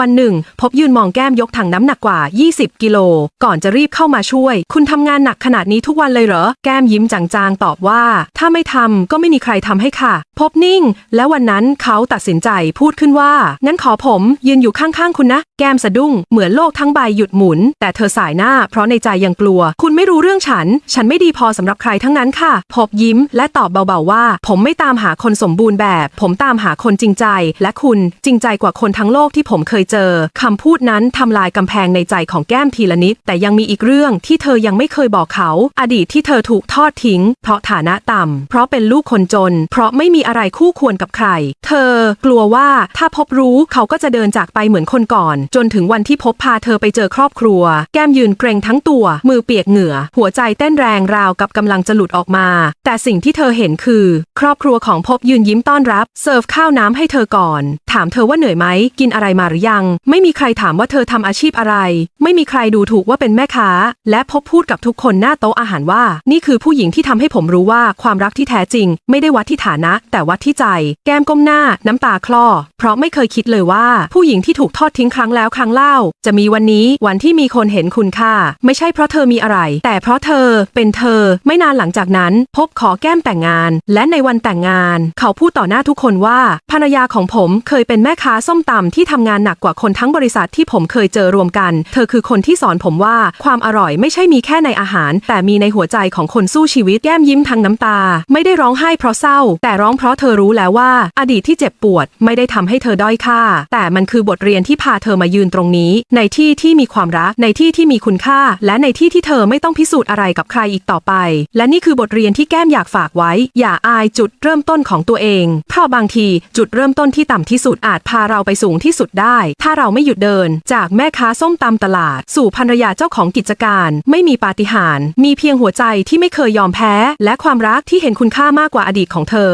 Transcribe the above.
วันหนึ่ง พบยืนมองแก้มยกถังน้ำหนักกว่า 20 กิโล ก่อนจะรีบเข้ามาช่วย คุณทำงานหนักขนาดนี้ทุกวันเลยเหรอ แก้มยิ้มจางๆ ตอบว่า ถ้าไม่ทำก็ไม่มีใครทำให้ค่ะ พบนิ่ง และวันนั้นเขาตัดสินใจพูดขึ้นว่า งั้นขอผมยืนอยู่ข้างๆคุณนะ แก้มสะดุ้ง เหมือนโลกทั้งใบหยุดหมุน แต่เธอสายหน้า เพราะในใจยังกลัว คุณไม่รู้เรื่องฉัน ฉันไม่ดีพอสำหรับใครทั้งนั้นค่ะ พบยิ้ม และตอบเบาๆว่า ผมไม่ตามหาคนสมบูรณ์แบบ ผมตามหาคนจริงใจ และคุณจริงใจกว่าคนทั้งโลกที่ผมเคยเจอคำพูดนั้นทำลายกำแพงในใจของแก้มทีละนิด แต่ยังมีอีกเรื่องที่เธอยังไม่เคยบอกเขา อดีตที่เธอถูกทอดทิ้ง เพราะฐานะต่ำเพราะเป็นลูกคนจน เพราะไม่มีอะไรคู่ควรกับใคร เธอกลัวว่าถ้าพบรู้เขาก็จะเดินจากไปเหมือนคนก่อน จนถึงวันที่พบพาเธอไปเจอครอบครัว แก้มยืนเกรงทั้งตัว มือเปียกเหงื่อ หัวใจเต้นแรงราวกับกำลังจะหลุดออกมา แต่สิ่งที่เธอเห็นคือ ครอบครัวของพบยืนยิ้มต้อนรับ เสิร์ฟข้าวน้ำให้เธอก่อน ถามเธอว่าเหนื่อยไหมกินอะไรมาหรือยังยัง ไม่มีใครถามว่าเธอทำอาชีพอะไร ไม่มีใครดูถูกว่าเป็นแม่ค้า และพบพูดกับทุกคนหน้าโต๊ะอาหารว่า นี่คือผู้หญิงที่ทำให้ผมรู้ว่าความรักที่แท้จริง ไม่ได้วัดที่ฐานะ แต่วัดที่ใจ แก้มก้มหน้า น้ำตาคลอ เพราะไม่เคยคิดเลยว่า ผู้หญิงที่ถูกทอดทิ้งครั้งแล้วครั้งเล่า จะมีวันนี้วันที่มีคนเห็นคุณค่า ไม่ใช่เพราะเธอมีอะไร แต่เพราะเธอเป็นเธอ ไม่นานหลังจากนั้น พบขอแก้มแต่งงาน และในวันแต่งงาน เขาพูดต่อหน้าทุกคนว่าภรรยาของผมเคยเป็นแม่ค้าส้มตำที่ทำงานหนักกว่าคนทั้งบริษัทที่ผมเคยเจอรวมกัน เธอคือคนที่สอนผมว่าความอร่อยไม่ใช่มีแค่ในอาหาร แต่มีในหัวใจของคนสู้ชีวิตแก้มยิ้มทั้งน้ำตา ไม่ได้ร้องไห้เพราะเศร้า แต่ร้องเพราะเธอรู้แล้วว่า อดีตที่เจ็บปวด ไม่ได้ทำให้เธอด้อยค่า แต่มันคือบทเรียนที่พาเธอมายืนตรงนี้ ในที่ที่มีความรักในที่ที่มีคุณค่า และในที่ที่เธอไม่ต้องพิสูจน์อะไรกับใครอีกต่อไป และนี่คือบทเรียนที่แก้มอยากฝากไว้ อย่าอายจุดเริ่มต้นของตัวเอง เพราะบางทีจุดเริ่มต้นที่ต่ำที่สุดอาจพาเราไปสูงที่สุดได้ถ้าเราไม่หยุดเดิน จากแม่ค้าส้มตำตลาด สู่ภรรยาเจ้าของกิจการ ไม่มีปาฏิหาริย์มีเพียงหัวใจที่ไม่เคยยอมแพ้ และความรักที่เห็นคุณค่ามากกว่าอดีตของเธอ